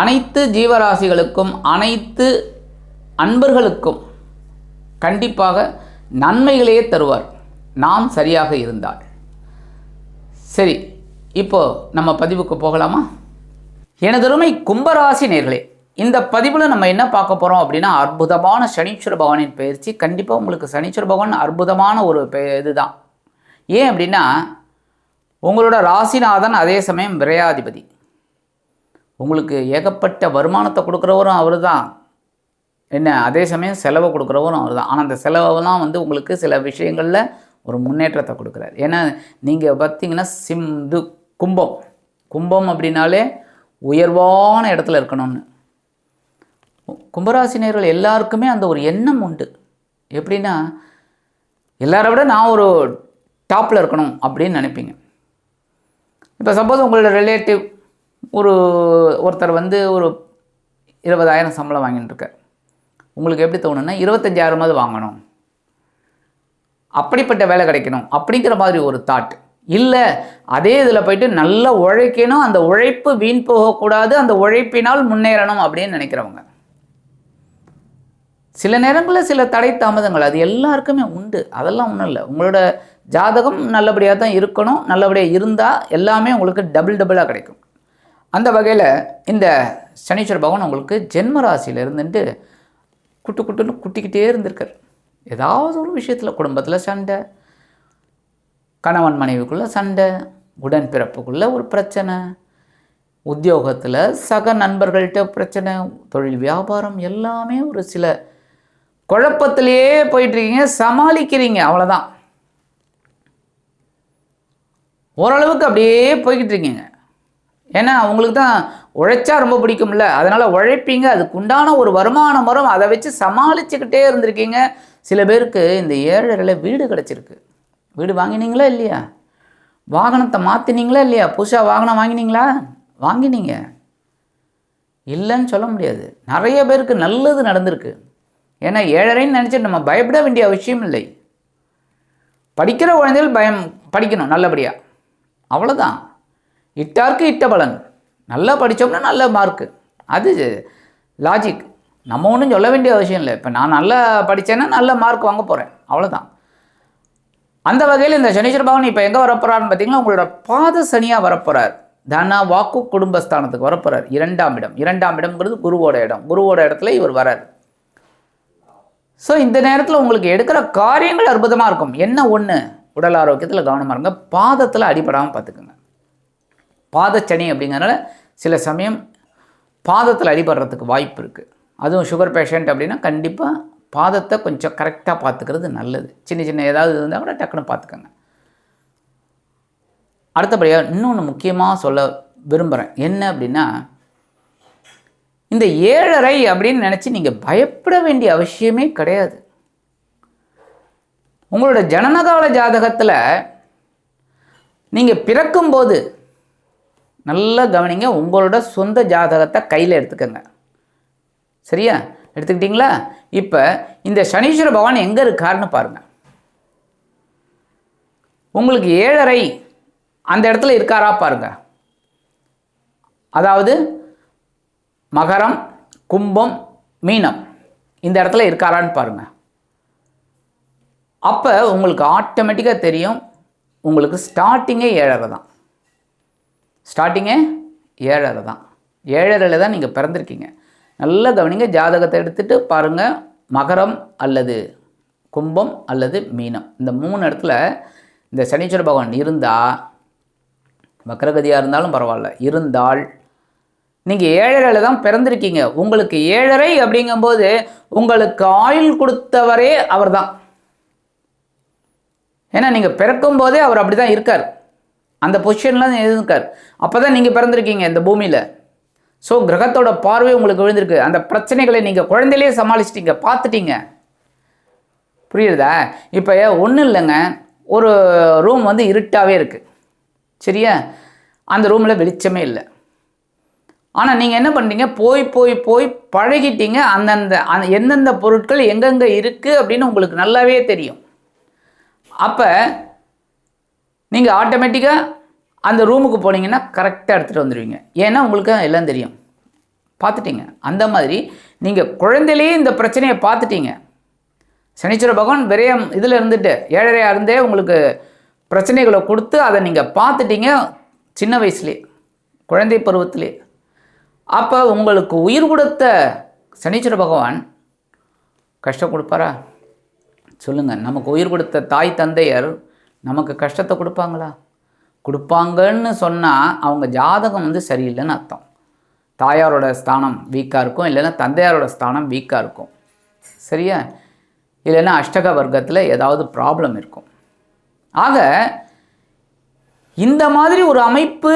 அனைத்து ஜீவராசிகளுக்கும் அனைத்து அன்பர்களுக்கும் கண்டிப்பாக நன்மைகளையே தருவார். நாம் சரியாக இருந்தால். சரி இப்போ நம்ம பதிவுக்கு போகலாமா? எனதருமை கும்பராசி நேர்களே இந்த பதிவில் நம்ம என்ன பார்க்க போகிறோம் அப்படின்னா அற்புதமான சனீஸ்வர பகவானின் பயிற்சி. கண்டிப்பாக உங்களுக்கு சனீஸ்வர பகவான் அற்புதமான ஒரு பெ இதுதான். ஏன் அப்படின்னா உங்களோட ராசிநாதன் அதே சமயம் விரையாதிபதி. உங்களுக்கு ஏகப்பட்ட வருமானத்தை கொடுக்குறவரும் அவர் தான் என்ன? அதே சமயம் செலவை கொடுக்குறவரும் அவர் தான் ஆனால் அந்த செலவெல்லாம் வந்து உங்களுக்கு சில விஷயங்களில் ஒரு முன்னேற்றத்தை கொடுக்குறாரு. ஏன்னா நீங்கள் பார்த்தீங்கன்னா சிம் இது கும்பம். கும்பம் அப்படின்னாலே உயர்வான இடத்துல இருக்கணும்னு. கும்பராசினியர்கள் எல்லாருக்குமே அந்த ஒரு எண்ணம் உண்டு. எப்படின்னா எல்லாரை விட நான் ஒரு டாப்பில் இருக்கணும் அப்படின்னு நினைப்பீங்க. இப்போ சப்போஸ் உங்களோட ரிலேட்டிவ் ஒரு ஒருத்தர் வந்து ஒரு இருபதாயிரம் சம்பளம் வாங்கிட்டு இருக்க உங்களுக்கு எப்படி தோணுன்னா இருபத்தஞ்சாயிரமாவது வாங்கணும். அப்படிப்பட்ட வேலை கிடைக்கணும். அப்படிங்கிற மாதிரி ஒரு தாட் இல்லை அதே இதில் போயிட்டு நல்லா உழைக்கணும் அந்த உழைப்பு வீண் போகக்கூடாது அந்த உழைப்பினால் முன்னேறணும் அப்படின்னு நினைக்கிறவங்க. சில நேரங்களில் சில தடை தாமதங்கள் அது எல்லாருக்குமே உண்டு. அதெல்லாம் ஒன்றும் இல்லை. உங்களோட ஜாதகம் நல்லபடியாக தான் இருக்கணும். நல்லபடியாக இருந்தால் எல்லாமே உங்களுக்கு டபுள் டபுளாக கிடைக்கும். அந்த வகையில் இந்த சனீஸ்வர பகவான் உங்களுக்கு ஜென்ம ராசியில் இருந்துட்டு குட்டு குட்டுன்னு குட்டிக்கிட்டே இருந்திருக்கார். ஏதாவது ஒரு விஷயத்தில் குடும்பத்தில் சண்டை கணவன் மனைவிக்குள்ளே சண்டை உடன்பிறப்புக்குள்ளே ஒரு பிரச்சனை உத்தியோகத்தில் சக நண்பர்கள்ட்ட பிரச்சனை தொழில் வியாபாரம் எல்லாமே ஒரு சில குழப்பத்திலேயே போயிட்டுருக்கீங்க சமாளிக்கிறீங்க அவ்வளோதான் ஓரளவுக்கு அப்படியே போய்கிட்டு இருக்கீங்க. ஏன்னா அவங்களுக்கு தான் உழைச்சா ரொம்ப பிடிக்கும்ல. அதனால் உழைப்பீங்க. அதுக்கு உண்டான ஒரு வருமானம் வரும். அதை வச்சு சமாளிச்சுக்கிட்டே இருந்திருக்கீங்க. சில பேருக்கு இந்த ஏழரையில் வீடு கிடச்சிருக்கு. வீடு வாங்கினீங்களா இல்லையா? வாகனத்தை மாற்றினீங்களா இல்லையா? புதுசாக வாகனம் வாங்கினீங்களா? வாங்கினீங்க. இல்லைன்னு சொல்ல முடியாது. நிறைய பேருக்கு நல்லது நடந்திருக்கு. ஏன்னா ஏழரைன்னு நினச்சி நம்ம பயப்பட வேண்டிய அவசியம் இல்லை. படிக்கிற குழந்தைகள் பயம் படிக்கணும் நல்லபடியாக அவ்வளோதான் இட்டார்க்கு இட்ட பலன். நல்லா படித்தோம்னா நல்ல மார்க்கு அது லாஜிக் நம்ம ஒன்றும் சொல்ல வேண்டிய அவசியம் இல்லை. இப்போ நான் நல்லா படித்தேன்னா நல்ல மார்க் வாங்க போகிறேன் அவ்வளோதான் அந்த வகையில் இந்த சனீஸ்வர பகவான் இப்போ எங்கே வரப்போகிறான்னு பார்த்தீங்கன்னா உங்களோட பாத சனியாக வரப்போகிறார் தனா வாக்கு குடும்பஸ்தானத்துக்கு வரப்போகிறார் இரண்டாம் இடம். இரண்டாம் இடம்ங்கிறது குருவோட இடம். குருவோட இடத்துல இவர் வரார். ஸோ இந்த நேரத்தில் உங்களுக்கு எடுக்கிற காரியங்கள் அற்புதமாக இருக்கும். என்ன ஒன்று உடல் ஆரோக்கியத்தில் கவனமாக இருங்க. பாதத்தில் அடிபடாமல் பார்த்துக்குங்க பாதச்சனி அப்படிங்கிறனால சில சமயம் பாதத்தில் அடிபடுறதுக்கு வாய்ப்பு இருக்குது அதுவும் சுகர் பேஷண்ட் அப்படின்னா கண்டிப்பாக பாதத்தை கொஞ்சம் கரெக்டாக பார்த்துக்கிறது நல்லது. சின்ன சின்ன ஏதாவது இருந்தால் கூட டக்குன்னு பார்த்துக்கோங்க. அடுத்தபடியாக இன்னொன்று முக்கியமாக சொல்ல விரும்புகிறேன் என்ன அப்படின்னா இந்த ஏழரை அப்படின்னு நினச்சி நீங்கள் பயப்பட வேண்டிய அவசியமே கிடையாது. உங்களோட ஜனனகால ஜாதகத்தில் நீங்கள் பிறக்கும்போது நல்லா கவனிங்க உங்களோட சொந்த ஜாதகத்தை கையில் எடுத்துக்கோங்க. சரியா? எடுத்துக்கிட்டிங்களா? இப்போ இந்த சனீஸ்வர பகவான் எங்கே இருக்காருன்னு பாருங்கள் உங்களுக்கு ஏழரை அந்த இடத்துல இருக்காரா பாருங்க. அதாவது மகரம் கும்பம் மீனம் இந்த இடத்துல இருக்காரான்னு பாருங்கள் அப்போ உங்களுக்கு ஆட்டோமேட்டிக்காக தெரியும் உங்களுக்கு ஸ்டார்டிங்கே ஏழரை தான். ஸ்டார்டிங்கே ஏழரை தான். ஏழரையில் தான் நீங்கள் பிறந்திருக்கீங்க. நல்லா கவனிங்க ஜாதகத்தை எடுத்துகிட்டு பாருங்கள் மகரம் அல்லது கும்பம் அல்லது மீனம். இந்த மூணு இடத்துல இந்த சனீஸ்வர பகவான் இருந்தால் வக்கரகதியாக இருந்தாலும் பரவாயில்ல. இருந்தால் நீங்கள் ஏழரையில் தான் பிறந்திருக்கீங்க. உங்களுக்கு ஏழரை அப்படிங்கும்போது உங்களுக்கு ஆயுள் கொடுத்தவரே அவர் தான் ஏன்னா நீங்கள் பிறக்கும் போதே அவர் அப்படி தான் இருக்கார். அந்த பொசிஷன்லாம் இருக்கார் அப்போ தான் நீங்கள் பிறந்திருக்கீங்க இந்த பூமியில். ஸோ கிரகத்தோட பார்வை உங்களுக்கு விழுந்திருக்கு. அந்த பிரச்சனைகளை நீங்கள் குழந்தையிலே சமாளிச்சிட்டீங்க பார்த்துட்டீங்க. புரியுதா? இப்போ ஒன்றும் இல்லைங்க. ஒரு ரூம் வந்து இருட்டாகவே இருக்குது சரியா? அந்த ரூமில் வெளிச்சமே இல்லை. ஆனால் நீங்கள் என்ன பண்ணுறீங்க போய் போய் போய் பழகிட்டீங்க. அந்தந்த அந்த எந்தெந்த பொருட்கள் எங்கெங்கே இருக்குது அப்படின்னு உங்களுக்கு நல்லாவே தெரியும். அப்போ நீங்கள் ஆட்டோமேட்டிக்காக அந்த ரூமுக்கு போனீங்கன்னா கரெக்டாக எடுத்துகிட்டு வந்துடுவீங்க ஏன்னா உங்களுக்கு எல்லாம் தெரியும். பார்த்துட்டீங்க. அந்த மாதிரி நீங்கள் குழந்தையிலேயே இந்த பிரச்சனையை பார்த்துட்டீங்க. சனீஸ்வர பகவான் விரயம் இதில் இருந்துட்டு ஏழரையாக இருந்தே உங்களுக்கு பிரச்சனைகளை கொடுத்து அதை நீங்கள் பார்த்துட்டீங்க சின்ன வயசுலேயே குழந்தை பருவத்திலே. அப்போ உங்களுக்கு உயிர் கொடுத்த சனீஸ்வர பகவான் கஷ்டம் கொடுப்பாரா? சொல்லுங்கள் நமக்கு உயிர் கொடுத்த தாய் தந்தையர் நமக்கு கஷ்டத்தை கொடுப்பாங்களா? கொடுப்பாங்கன்னு சொன்னால் அவங்க ஜாதகம் வந்து சரியில்லைன்னு அர்த்தம். தாயாரோட ஸ்தானம் வீக்காக இருக்கும் இல்லைன்னா தந்தையாரோட ஸ்தானம் வீக்காக இருக்கும். சரியா? இல்லைன்னா அஷ்டக வர்க்கத்தில் ஏதாவது ப்ராப்ளம் இருக்கும். ஆக இந்த மாதிரி ஒரு அமைப்பு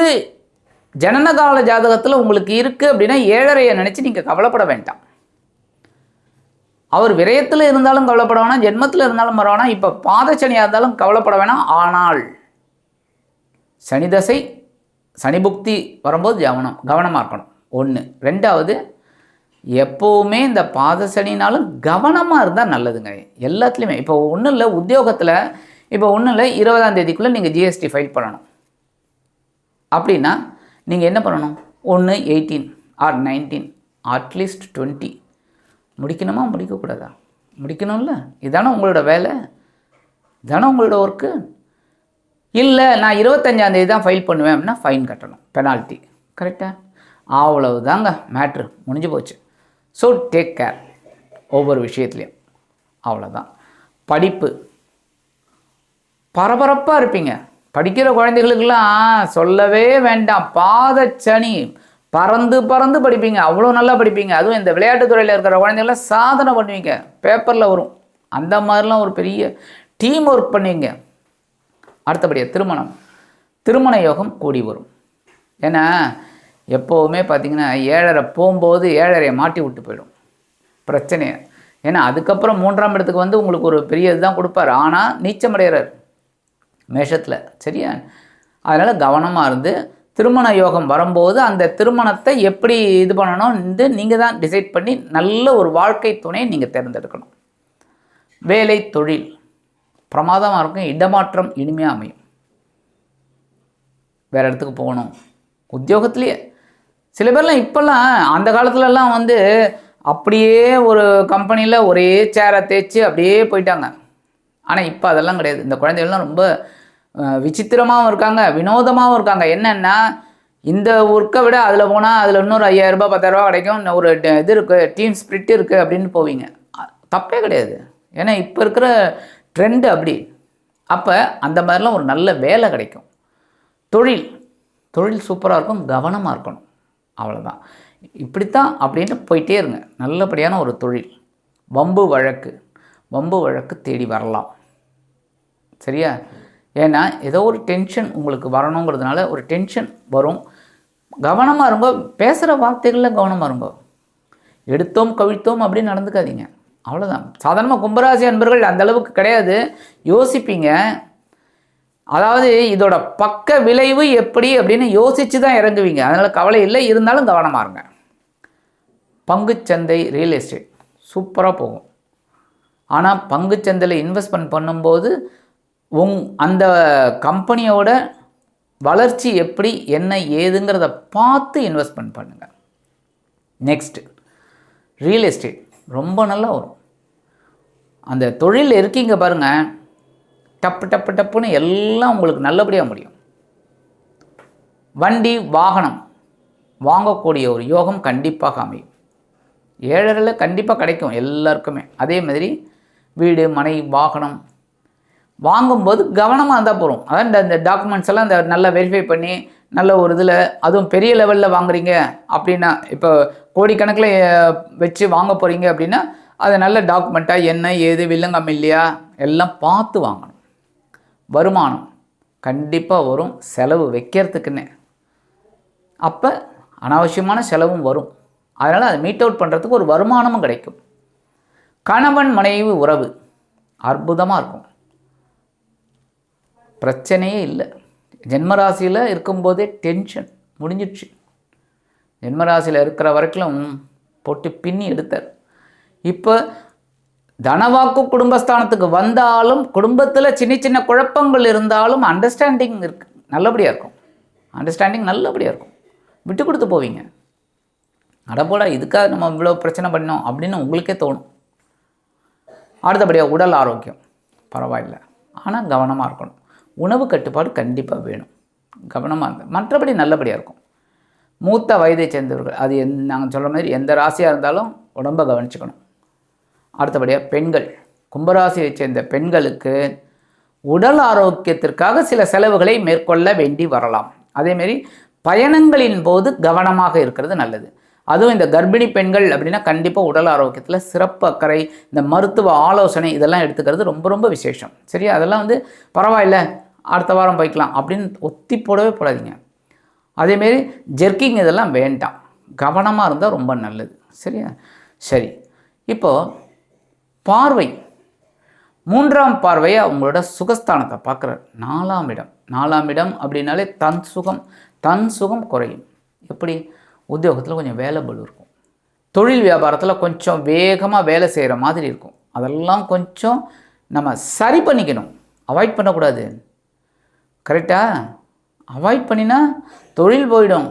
ஜனனகால ஜாதகத்தில் உங்களுக்கு இருக்குது அப்படின்னா ஏழரையை நினச்சி நீங்கள் கவலைப்பட வேண்டாம். அவர் விரயத்தில் இருந்தாலும் கவலைப்பட வேணாம் ஜென்மத்தில் இருந்தாலும் வர வேணாம் இப்போ பாதச்சனியாக இருந்தாலும் கவலைப்பட வேணாம். ஆனால் சனி தசை சனி புக்தி வரும்போது கவனம் கவனமாக இருக்கணும். ஒன்று ரெண்டாவது எப்போவுமே இந்த பாத சனினாலும் கவனமாக இருந்தால் நல்லதுங்க. எல்லாத்துலேயுமே. இப்போ ஒன்றும் இல்லை உத்தியோகத்தில் இப்போ ஒன்றும் இல்லை இருபதாம் தேதிக்குள்ளே நீங்கள் ஜிஎஸ்டி ஃபைல் பண்ணணும். அப்படின்னா நீங்கள் என்ன பண்ணணும்? ஒன்று eighteen or nineteen at least twenty முடிக்கணுமா? முடிக்கக்கூடாதா? முடிக்கணும்ல. இதானே உங்களோட வேலை. இதானே உங்களோட ஒர்க்கு இல்லை நான் இருபத்தஞ்சாந்தேதி தான் ஃபைல் பண்ணுவேன் அப்படின்னா ஃபைன் கட்டணும். பெனால்ட்டி கரெக்டாக அவ்வளவு தாங்க மேட்ரு முடிஞ்சு போச்சு. ஸோ டேக் கேர் ஒவ்வொரு விஷயத்துலையும். அவ்வளோதான் படிப்பு. பரபரப்பாக இருப்பீங்க. படிக்கிற குழந்தைகளுக்கெல்லாம் சொல்லவே வேண்டாம். பாதச்சனி. பறந்து பறந்து படிப்பீங்க. அவ்வளோ நல்லா படிப்பீங்க. அதுவும் இந்த விளையாட்டுத்துறையில் இருக்கிற குழந்தைங்களாம் சாதனை பண்ணுவீங்க. பேப்பரில் வரும். அந்த மாதிரிலாம் ஒரு பெரிய டீம் ஒர்க் பண்ணுவீங்க. அடுத்தபடியாக திருமணம். திருமண யோகம் கூடி வரும். ஏன்னா எப்போவுமே பார்த்தீங்கன்னா ஏழரை போகும்போது ஏழரையை மாட்டி விட்டு போயிடும். பிரச்சனையை. ஏன்னா அதுக்கப்புறம் மூன்றாம் இடத்துக்கு வந்து உங்களுக்கு ஒரு பெரிய இதுதான் கொடுப்பாரு. ஆனால் நீச்சமடைகிறார். மேஷத்தில். சரியா? அதனால் கவனமாக இருந்து திருமண யோகம் வரும்போது அந்த திருமணத்தை எப்படி இது பண்ணணும் நீங்கள் தான் டிசைட் பண்ணி நல்ல ஒரு வாழ்க்கை துணையை நீங்கள் தேர்ந்தெடுக்கணும். வேலை தொழில். பிரமாதமாக இருக்கும். இடமாற்றம் இனிமையாக அமையும். வேறு இடத்துக்கு போகணும். உத்தியோகத்துலேயே. சில பேர்லாம் இப்போல்லாம் அந்த காலத்துலலாம் வந்து அப்படியே ஒரு கம்பெனியில் ஒரே சேரை தேய்ச்சி அப்படியே போயிட்டாங்க. ஆனால் இப்போ அதெல்லாம் கிடையாது. இந்த குழந்தைகள்லாம் ரொம்ப விசித்திரமாகவும் இருக்காங்க வினோதமாகவும் இருக்காங்க. என்னென்னா இந்த ஒர்க்கை விட அதில் போனால் அதில் இன்னொரு ஐயாயிரரூபா பத்தாயிரரூபா கிடைக்கும். ஒரு இது இருக்குது டீம் ஸ்பிரிட் இருக்குது அப்படின்னு போவீங்க. தப்பே கிடையாது. ஏன்னா இப்போ இருக்கிற ட்ரெண்டு அப்படி. அப்போ அந்த மாதிரிலாம் ஒரு நல்ல வேலை கிடைக்கும். தொழில் தொழில் சூப்பராக இருக்கும் கவனமாக இருக்கணும். அவ்வளோதான் இப்படித்தான் அப்படின்ட்டு போயிட்டே இருங்க. நல்லபடியான ஒரு தொழில். வம்பு வழக்கு. வம்பு வழக்கு தேடி வரலாம். சரியா? ஏன்னா ஏதோ ஒரு டென்ஷன் உங்களுக்கு வரணுங்கிறதுனால ஒரு டென்ஷன் வரும். கவனமாக இருங்கோ. பேசுகிற வார்த்தைகளில் கவனமாக இருங்கோ. எடுத்தோம் கவிழ்த்தோம் அப்படின்னு நடந்துக்காதீங்க. அவ்வளோதான் சாதாரணமாக கும்பராசி அன்பர்கள் அந்த அளவுக்கு கிடையாது. யோசிப்பீங்க. அதாவது இதோட பக்க விளைவு எப்படி அப்படின்னு யோசித்து தான் இறங்குவீங்க. அதனால் கவலை இல்லை. இருந்தாலும் கவனமாக இருங்க. பங்குச்சந்தை ரியல் எஸ்டேட் சூப்பராக போகும். ஆனால் பங்குச்சந்தையில் இன்வெஸ்ட்மெண்ட் பண்ணும்போது உங் அந்த கம்பெனியோட வளர்ச்சி எப்படி என்ன ஏதுங்கிறத பார்த்து இன்வெஸ்ட்மெண்ட் பண்ணுங்கள் நெக்ஸ்ட்டு ரியல் எஸ்டேட் ரொம்ப நல்லா வரும். அந்த தொழில் இருக்கீங்க பாருங்கள் டப்பு டப்பு டப்புன்னு எல்லாம் உங்களுக்கு நல்லபடியாக முடியும். வண்டி வாகனம் வாங்கக்கூடிய ஒரு யோகம் கண்டிப்பாக அமையும். ஏழரில் கண்டிப்பாக கிடைக்கும் எல்லாருக்குமே. அதே மாதிரி வீடு மனை வாகனம் வாங்கும்போது கவனமாக இருந்தால் போகிறோம் அதான் இந்த இந்த டாக்குமெண்ட்ஸ் எல்லாம் இந்த நல்லா வெரிஃபை பண்ணி நல்ல ஒரு இதில் அதுவும் பெரிய லெவலில் வாங்குறீங்க அப்படின்னா இப்போ கோடிக்கணக்கில் வச்சு வாங்க போகிறீங்க அப்படின்னா அது நல்ல டாக்குமெண்ட்டாக என்ன ஏது வில்லங்கம் இல்லையா எல்லாம் பார்த்து வாங்கணும். வருமானம் கண்டிப்பாக வரும். செலவு வைக்கிறதுக்குன்னு. அப்போ அனாவசியமான செலவும் வரும். அதனால் அதை மீட் அவுட் பண்ணுறதுக்கு ஒரு வருமானமும் கிடைக்கும். கணவன் மனைவி உறவு அற்புதமாக இருக்கும். பிரச்சனையே இல்லை. ஜென்மராசியில் இருக்கும்போதே டென்ஷன் முடிஞ்சிடுச்சு. ஜென்மராசியில் இருக்கிற வரைக்கும் போட்டு பின்னி எடுத்தார். இப்போ தனவாக்கு குடும்பஸ்தானத்துக்கு வந்தாலும் குடும்பத்தில் சின்ன சின்ன குழப்பங்கள் இருந்தாலும் அண்டர்ஸ்டாண்டிங் இருக்கு. நல்லபடியாக இருக்கும். அண்டர்ஸ்டாண்டிங் நல்லபடியாக இருக்கும். விட்டு கொடுத்து போவீங்க. அடப்போடா இதுக்காக நம்ம இவ்வளோ பிரச்சனை பண்ணோம் அப்படின்னு உங்களுக்கே தோணும். அடுத்தபடியாக உடல் ஆரோக்கியம். பரவாயில்ல. ஆனால் கவனமாக இருக்கணும். உணவு கட்டுப்பாடு கண்டிப்பாக வேணும். கவனமாக இருந்தால் மற்றபடி நல்லபடியாக இருக்கும். மூத்த வயதை சேர்ந்தவர்கள் அது எந் நாங்கள் சொல்கிற மாதிரி எந்த ராசியாக இருந்தாலும் உடம்பை கவனிச்சுக்கணும். அடுத்தபடியாக பெண்கள். கும்பராசியை சேர்ந்த பெண்களுக்கு உடல் ஆரோக்கியத்திற்காக சில செலவுகளை மேற்கொள்ள வேண்டி வரலாம். அதேமாரி பயணங்களின் போது கவனமாக இருக்கிறது நல்லது. அதுவும் இந்த கர்ப்பிணி பெண்கள் அப்படின்னா கண்டிப்பாக உடல் ஆரோக்கியத்தில் சிறப்பு அக்கறை இந்த மருத்துவ ஆலோசனை இதெல்லாம் எடுத்துக்கிறது ரொம்ப ரொம்ப விசேஷம். சரி அதெல்லாம் வந்து பரவாயில்ல. அடுத்த வாரம் போய்க்கலாம் அப்படின்னு ஒத்தி போடவே போடாதீங்க. அதேமாரி ஜெர்க்கிங் இதெல்லாம் வேண்டாம். கவனமாக இருந்தால் ரொம்ப நல்லது. சரியா? சரி. இப்போது பார்வை. மூன்றாம் பார்வையாக உங்களோட சுகஸ்தானத்தை பார்க்குறார். நாலாம் இடம். நாலாம் இடம் அப்படின்னாலே தன் சுகம் தன் சுகம் குறையும். எப்படி? உத்தியோகத்தில் கொஞ்சம் வேலை பலு இருக்கும். தொழில் வியாபாரத்தில் கொஞ்சம் வேகமாக வேலை செய்கிற மாதிரி இருக்கும். அதெல்லாம் கொஞ்சம் நம்ம சரி பண்ணிக்கணும். அவாய்ட் பண்ணக்கூடாது. கரெக்டா? அவாய்ட் பண்ணினா தொழில் போயிடும்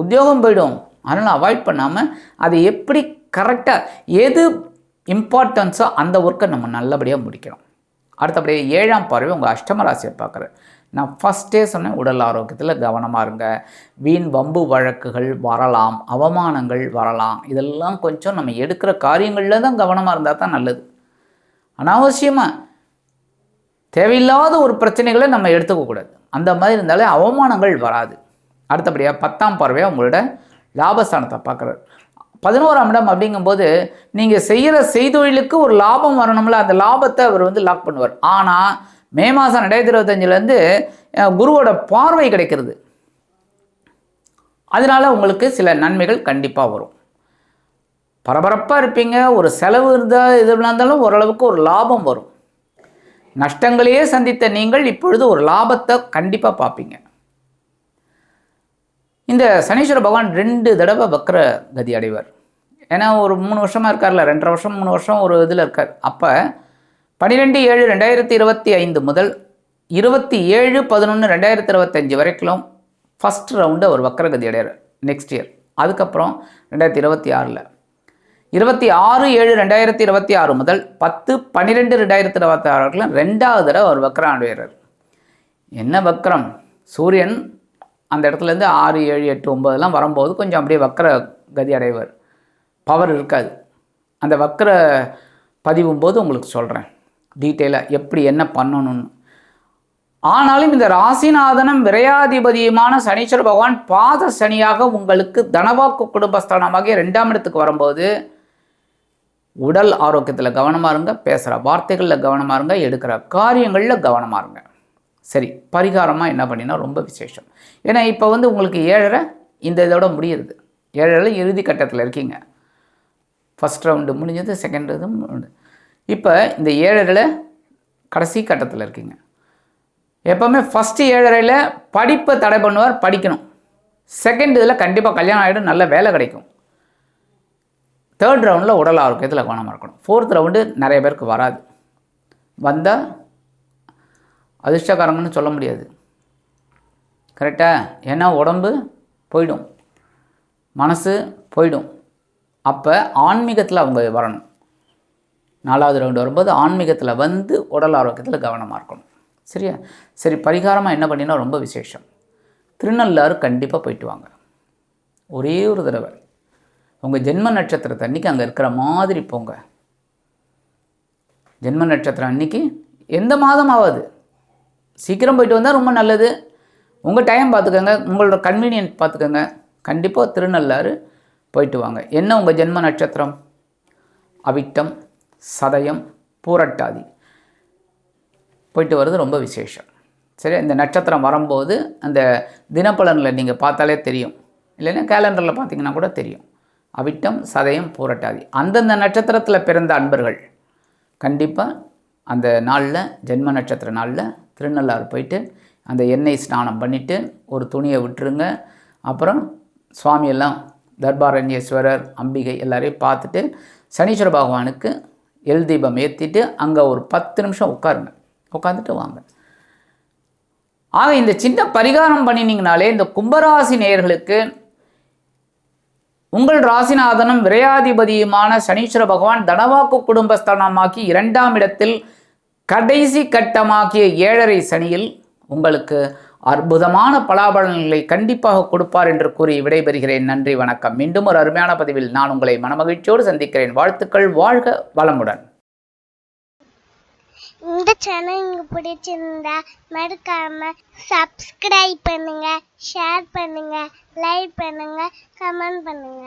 உத்தியோகம் போயிடும். அதனால் அவாய்ட் பண்ணாமல் அதை எப்படி கரெக்டாக எது இம்பார்ட்டன்ஸோ அந்த ஒர்க்கை நம்ம நல்லபடியாக முடிக்கணும். அடுத்தபடியே ஏழாம் பார்வை உங்கள் அஷ்டம ராசியை பார்க்குறேன் நான் ஃபஸ்ட்டே சொன்னேன் உடல் ஆரோக்கியத்தில் கவனமாக இருங்க. வீண் வம்பு வழக்குகள் வரலாம் அவமானங்கள் வரலாம். இதெல்லாம் கொஞ்சம் நம்ம எடுக்கிற காரியங்களில் தான் கவனமாக இருந்தால் தான் நல்லது. அனாவசியமாக தேவையில்லாத ஒரு பிரச்சனைகளை நம்ம எடுத்துக்கக்கூடாது அந்த மாதிரி இருந்தாலே அவமானங்கள் வராது. அடுத்தபடியாக பத்தாம் பார்வையாக உங்களோட லாபஸ்தானத்தை பார்க்குறாரு. பதினோராம் இடம் அப்படிங்கும்போது நீங்கள் செய்கிற செய்தொழிலுக்கு ஒரு லாபம் வரணும்ல அந்த லாபத்தை அவர் வந்து லாக் பண்ணுவார். ஆனால் மே மாதம் ரெண்டாயிரத்தி இருபத்தஞ்சிலேருந்து குருவோட பார்வை கிடைக்கிறது. அதனால உங்களுக்கு சில நன்மைகள் கண்டிப்பாக வரும். பரபரப்பாக இருப்பீங்க ஒரு செலவு இருந்தால் எது இருந்தாலும் ஓரளவுக்கு ஒரு லாபம் வரும். நஷ்டங்களையே சந்தித்த நீங்கள் இப்பொழுது ஒரு லாபத்தை கண்டிப்பாக பார்ப்பீங்க. இந்த சனீஸ்வர பகவான் ரெண்டு தடவை வக்ர கதி அடைவார். ஏன்னா ஒரு மூணு வருஷமாக இருக்கார்ல ரெண்டரை வருஷம் மூணு வருஷம் ஒரு இதில் இருக்கார். அப்போ பன்னிரெண்டு ஏழு ரெண்டாயிரத்தி இருபத்தி ஐந்து முதல் இருபத்தி ஏழு பதினொன்று ரெண்டாயிரத்தி இருபத்தஞ்சி வரைக்கும் ஃபஸ்ட் ரவுண்டு அவர் வக்ரகதி அடைகிறார் நெக்ஸ்ட் இயர் அதுக்கப்புறம் ரெண்டாயிரத்தி இருபத்தி ஆறில். இருபத்தி ஆறு ஏழு ரெண்டாயிரத்தி இருபத்தி ஆறு முதல் பத்து பன்னிரெண்டு ரெண்டாயிரத்தி இருபத்தி ஆறுல ரெண்டாவது தடவை அவர் வக்ரம் அடைகிறார் என்ன வக்ரம் சூரியன் அந்த இடத்துலேருந்து ஆறு ஏழு எட்டு ஒம்பதுலாம் வரும்போது கொஞ்சம் அப்படியே வக்கர கதி அடைவார். பவர் இருக்காது. அந்த வக்கர பதிவும் போது உங்களுக்கு சொல்கிறேன். டீட்டெயிலாக எப்படி என்ன பண்ணணும்னு. ஆனாலும் இந்த ராசிநாதனம் விரையாதிபதியுமான சனீஸ்வர பகவான் பாத சனியாக உங்களுக்கு தனவாக்கு குடும்பஸ்தானமாகிய ரெண்டாம் இடத்துக்கு வரும்போது உடல் ஆரோக்கியத்தில் கவனமாக இருங்க பேசுகிற வார்த்தைகளில் கவனமாக இருங்க எடுக்கிற காரியங்களில் கவனமாக இருங்க. சரி பரிகாரமாக என்ன பண்ணினா ரொம்ப விசேஷம். ஏன்னா இப்போ வந்து உங்களுக்கு ஏழரை இந்த இதோட முடியுது. ஏழரை இறுதி கட்டத்தில் இருக்கீங்க. ஃபஸ்ட் ரவுண்டு முடிஞ்சது செகண்ட் இது இப்போ இந்த ஏழரில் கடைசி கட்டத்தில் இருக்கீங்க. எப்போவுமே ஃபஸ்ட்டு ஏழரையில் படிப்பை தடை பண்ணுவார் படிக்கணும். செகண்ட் இதில் கண்டிப்பாக கல்யாணம் ஆகிடும் நல்ல வேலை கிடைக்கும். தேர்ட் ரவுண்டில் உடல் ஆரோக்கியத்தில் கவனமாக இருக்கணும். ஃபோர்த் ரவுண்டு நிறைய பேருக்கு வராது. வந்தால் அதிர்ஷ்டக்காரங்கன்னு சொல்ல முடியாது. கரெக்டாக ஏன்னா உடம்பு போயிடும். மனசு போயிடும். அப்போ ஆன்மீகத்தில் அவங்க வரணும். நாலாவது ரவுண்டு வரும்போது ஆன்மீகத்தில் வந்து உடல் ஆரோக்கியத்தில் கவனமாக இருக்கணும். சரியா? சரி பரிகாரமாக என்ன பண்ணினா ரொம்ப விசேஷம். திருநள்ளாறு கண்டிப்பாக போயிட்டு வாங்க. ஒரே ஒரு தடவை. உங்கள் ஜென்ம நட்சத்திரத்தை அன்றைக்கி அங்கே இருக்கிற மாதிரி போங்க. ஜென்ம நட்சத்திரம் அன்னைக்கு எந்த மாதம் ஆகாது சீக்கிரம் போயிட்டு வந்தால் ரொம்ப நல்லது. உங்கள் டைம் பார்த்துக்கோங்க உங்களோட கன்வீனியன்ட் பார்த்துக்கோங்க கண்டிப்பாக திருநள்ளாறு போயிட்டு வாங்க. என்ன உங்கள் ஜென்ம நட்சத்திரம்? அவிட்டம் சதயம் பூரட்டாதி. போயிட்டு வர்றது ரொம்ப விசேஷம். சரி இந்த நட்சத்திரம் வரும்போது அந்த தினப்பலனில் நீங்கள் பார்த்தாலே தெரியும். இல்லைன்னா கேலண்டரில் பார்த்தீங்கன்னா கூட தெரியும். அவிட்டம் சதயம் பூரட்டாதி. அந்தந்த நட்சத்திரத்தில் பிறந்த அன்பர்கள் கண்டிப்பாக அந்த நாளில் ஜென்ம நட்சத்திர நாளில் திருநள்ளாறு போயிட்டு அந்த எண்ணெய் ஸ்நானம் பண்ணிவிட்டு ஒரு துணியை விட்டுருங்க. அப்புறம் சுவாமியெல்லாம் தர்பாரண்யேஸ்வரர் அம்பிகை எல்லாரையும் பார்த்துட்டு சனீஸ்வர பகவானுக்கு எல் தீபம் ஏற்றிட்டு அங்கே ஒரு பத்து நிமிஷம் உட்காருங்க. உட்காந்துட்டு வாங்க. ஆக இந்த சின்ன பரிகாரம் பண்ணினீங்கனாலே இந்த கும்பராசி நேயர்களுக்கு உங்கள் ராசிநாதனும் விரையாதிபதியுமான சனீஸ்வர பகவான் தனவாக்கு குடும்பஸ்தானமாக்கி இரண்டாம் இடத்தில் கடைசி கட்டமாக்கிய ஏழரை சனியில் உங்களுக்கு அற்புதமான பலாபலன்களை கண்டிப்பாக கொடுப்பார் என்று கூறி விடைபெறுகிறேன். நன்றி வணக்கம். மீண்டும் ஒரு அருமையான பதிவில் நான் உங்களை மனமகிழ்ச்சியோடு சந்திக்கிறேன். வாழ்த்துக்கள் வாழ்க வளமுடன். இந்த சேனல் உங்களுக்கு பிடிச்சிருந்தா மறக்காம சப்ஸ்கிரைப் பண்ணுங்க ஷேர் பண்ணுங்க. லைக் பண்ணுங்க கமெண்ட் பண்ணுங்க.